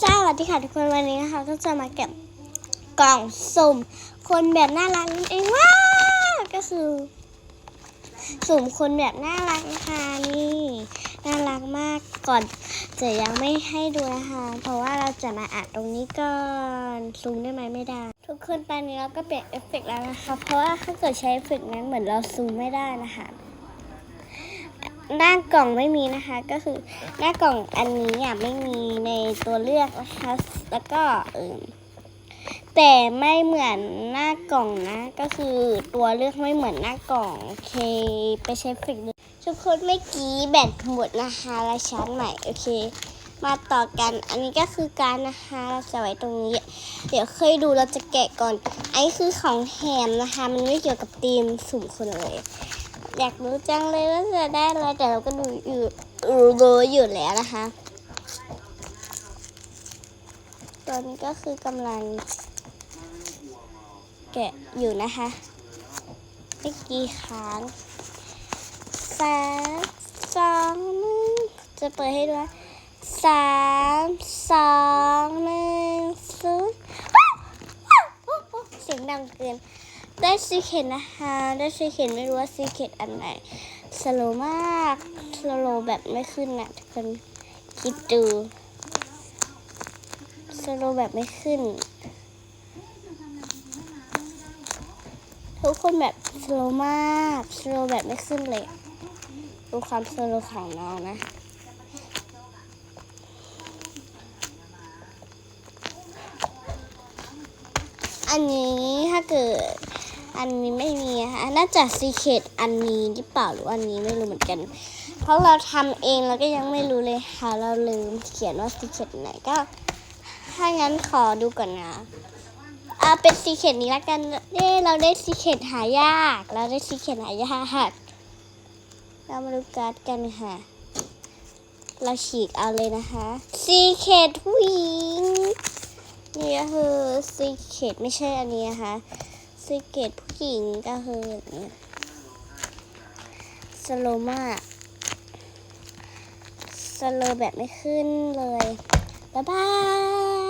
สวัสดีค่ะทุกคนวันนี้นะคะก็จะมาเก็บกล่องสุ่ม คนแบบน่ารักนั่นเองว้าก็คือ สุ่มคนแบบน่ารักนะคะนี่น่ารักมากก่อนจะยังไม่ให้ดูนะคะเพราะว่าเราจะมาอัดตรงนี้ก่อนซูมได้ไหมไม่ได้ ทุกคนตอนนี้เราก็เปลี่ยนเอฟเฟกต์แล้วนะคะ เพราะว่าถ้าเกิดใช้เอฟเฟกต์นั้นเหมือนเราซูมไม่ได้นะคะ หน้ากล่องไม่มีนะคะ ก็คือหน้ากล่องอันนี้อะไม่มีในตัวเลือกนะคะ แล้วก็เออแต่ไม่เหมือนหน้ากล่องนะ ก็คือตัวเลือกไม่เหมือนหน้ากล่องโอเค ไปใช้ฟิกทุกคนเมื่อกี้แบตหมดนะคะแล้วชาร์จใหม่โอเค มาต่อกันอันนี้ก็คือการนะคะเราจะไว้ตรงนี้ เดี๋ยวเคยดูเราจะแกะก่อนอันนี้คือของแถมนะคะ มันไม่เกี่ยวกับธีมสุ่มคนเลย อยากรู้จังเลยว่าจะได้อะไรแต่เราก็ดูอยู่รู้อยู่แล้วนะคะ ตอนนี้ก็คือกำลัง แกะอยู่นะคะเมื่อกี้ค้างสามสองหนึ่งจะเปิดให้ดูนะสามสองหนึ่งศูนย์เสียงดังเกิน ได้ซีเค็ดนะคะได้ซีเค็ดไม่รู้ว่าซีเค็ดอันไหนสโลมากสโลแบบไม่ขึ้นนะทุกคนคิดดูสโลแบบไม่ขึ้น ทุกคนแบบสโลมากสโลแบบไม่ขึ้นเลยดูความสโลของน้องนะอันนี้ถ้าเกิด อันนี้ไม่มีอะค่ะน่าจะซีเคดอันนี้หรือเปล่าหรืออันนี้ไม่รู้เหมือนกัน เพราะเราทำเองเราก็ยังไม่รู้เลยค่ะเราลืมเขียนว่าซีเคดไหนก็ ถ้างั้นขอดูก่อนนะอ่าเป็นซีเคดนี้ละกันเย้เราได้ซีเคดหายาก เราได้ซีเคดหายากเรามาดูการ์ดกันค่ะเราฉีกเอาเลยนะคะซีเคดผู้หญิงนี่ก็คือซีเคดไม่ใช่อันนี้นะคะ ซีเกตผู้หญิงก็คืออย่างนี้สโลมากสโลแบบไม่ขึ้นเลย บ๊ายบาย